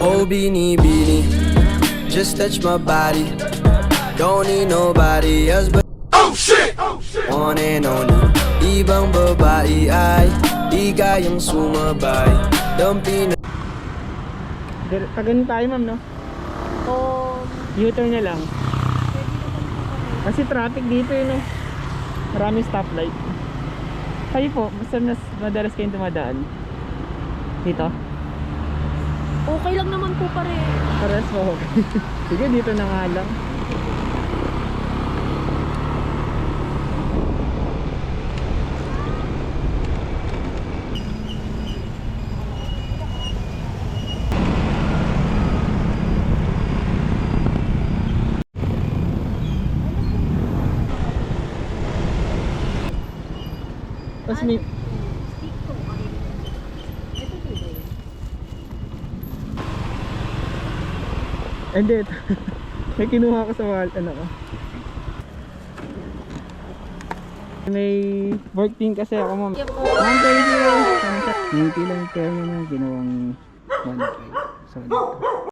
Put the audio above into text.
No beanie beanie, just touch my body. Don't need nobody else but Oh shit! On and on Ibang babae ay Di kayang sumabay Dampi na Dire- Pagano tayo ma'am no? O, U-turn na lang. Kasi traffic dito yun no. Maraming stoplight. Kayo po, basta mas madalas kayong dumadaan. Dito? Okay lang naman po pare. Pares mo. Sige, dito na nga lang. Tapos may, Hindi. May kinuha ko sa wallet ano ko. May work team kasi ako ma'am. Ma'am, thank you. 90 lang pero na ginawang 1.5. So, dito.